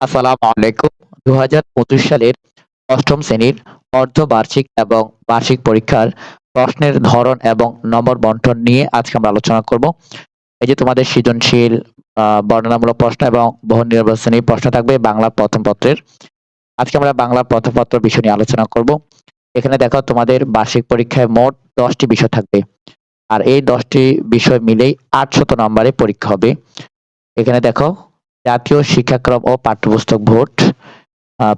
আসসালামু আলাইকুম দু হাজার পঁচিশ সালের অষ্টম শ্রেণির অর্ধবার্ষিক এবং বার্ষিক পরীক্ষার প্রশ্নের ধরন এবং নম্বর বন্টন নিয়ে আজকে আমরা আলোচনা করব। এই যে তোমাদের সৃজনশীল বর্ণনামূলক প্রশ্ন এবং বহু নির্বাচনী প্রশ্ন থাকবে বাংলা প্রথম পত্রের। আজকে আমরা বাংলা প্রথম পত্র বিষয় নিয়ে আলোচনা করব। এখানে দেখো তোমাদের বার্ষিক পরীক্ষায় মোট দশটি বিষয় থাকবে। আর এই দশটি বিষয় মিলেই আটশত নম্বরে পরীক্ষা হবে। এখানে দেখো জাতীয় শিক্ষাক্রম ও পাঠ্যপুস্তক বোর্ড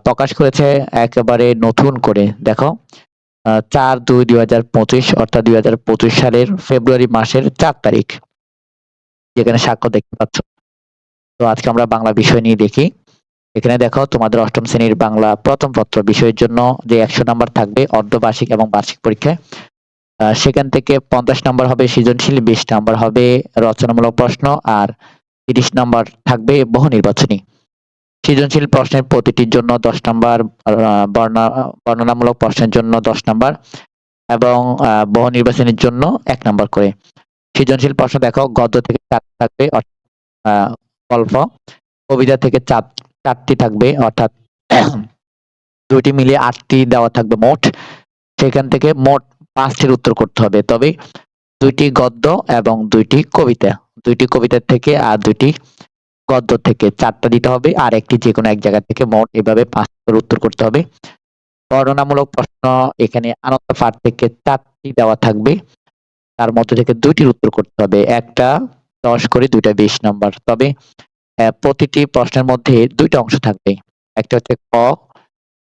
প্রকাশ করেছে একেবারে নতুন করে। দেখো চার দুই দুই হাজার পঁচিশ অর্থাৎ দুই হাজার পঁচিশ সালের ফেব্রুয়ারি মাসের চার তারিখ, যেখানে স্বাক্ষর দেখতে পাচ্ছ। তো আজকে আমরা বাংলা বিষয় নিয়ে দেখি। এখানে দেখো, তোমাদের অষ্টম শ্রেণির বাংলা প্রথম পত্র বিষয়ের জন্য যে একশো নাম্বার থাকবে অর্ধবার্ষিক এবং বার্ষিক পরীক্ষায় সেখান থেকে পঞ্চাশ নাম্বার হবে সৃজনশীল, বিশ নাম্বার হবে রচনামূলক প্রশ্ন আর তিরিশ নাম্বার থাকবে বহু নির্বাচনী। সৃজনশীল প্রশ্নের প্রতিটির জন্য দশ নাম্বার আহ, বর্ণা- বর্ণনামূলক প্রশ্নের জন্য দশ নাম্বার এবং বহু নির্বাচনের জন্য এক নাম্বার করে। সৃজনশীল প্রশ্ন দেখো গদ্য থেকে চারটি থাকবে গল্প। কবিতা থেকে চার চারটি থাকবে অর্থাৎ দুইটি মিলিয়ে আটটি দেওয়া থাকবে মোট। সেখান থেকে মোট পাঁচটির উত্তর করতে হবে। তবে দুইটি গদ্য এবং দুইটি কবিতা। দুইটি কবিতা থেকে আর দুইটি গদ্য থেকে। চারটা দিতে হবে আর একটি যে কোনো এক জায়গা থেকে মোট এভাবে পাঁচটার উত্তর করতে হবে। বর্ণনামূলক প্রশ্ন এখানে আনন্দ পাঠ থেকে চারটি দেওয়া থাকবে। তার মধ্যে থেকে দুইটির উত্তর করতে হবে। একটা দশ করে দুইটা বিশ নম্বর। তবে প্রতিটি প্রশ্নের মধ্যে দুইটা অংশ থাকবে। একটা হচ্ছে ক,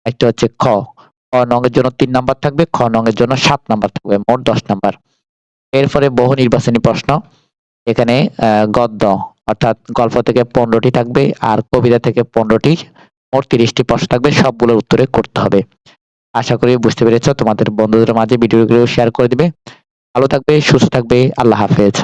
একটা হচ্ছে খ। ক নঙের জন্য তিন নাম্বার থাকবে, খ নঙের জন্য সাত নাম্বার থাকবে, মোট দশ নাম্বার। এরপরে বহু নির্বাচনী প্রশ্ন। এখানে গদ্য, অর্থাৎ গল্প থেকে পনেরোটি থাকবে আর কবিতা থেকে পনেরোটি, মোট তিরিশটি প্রশ্ন থাকবে, সবগুলোর উত্তরে করতে হবে। আশা করি বুঝতে পেরেছ, তোমাদের বন্ধুদের মাঝে ভিডিওগুলো শেয়ার করে দিবে। ভালো থাকবে, সুস্থ থাকবে, আল্লাহ হাফেজ।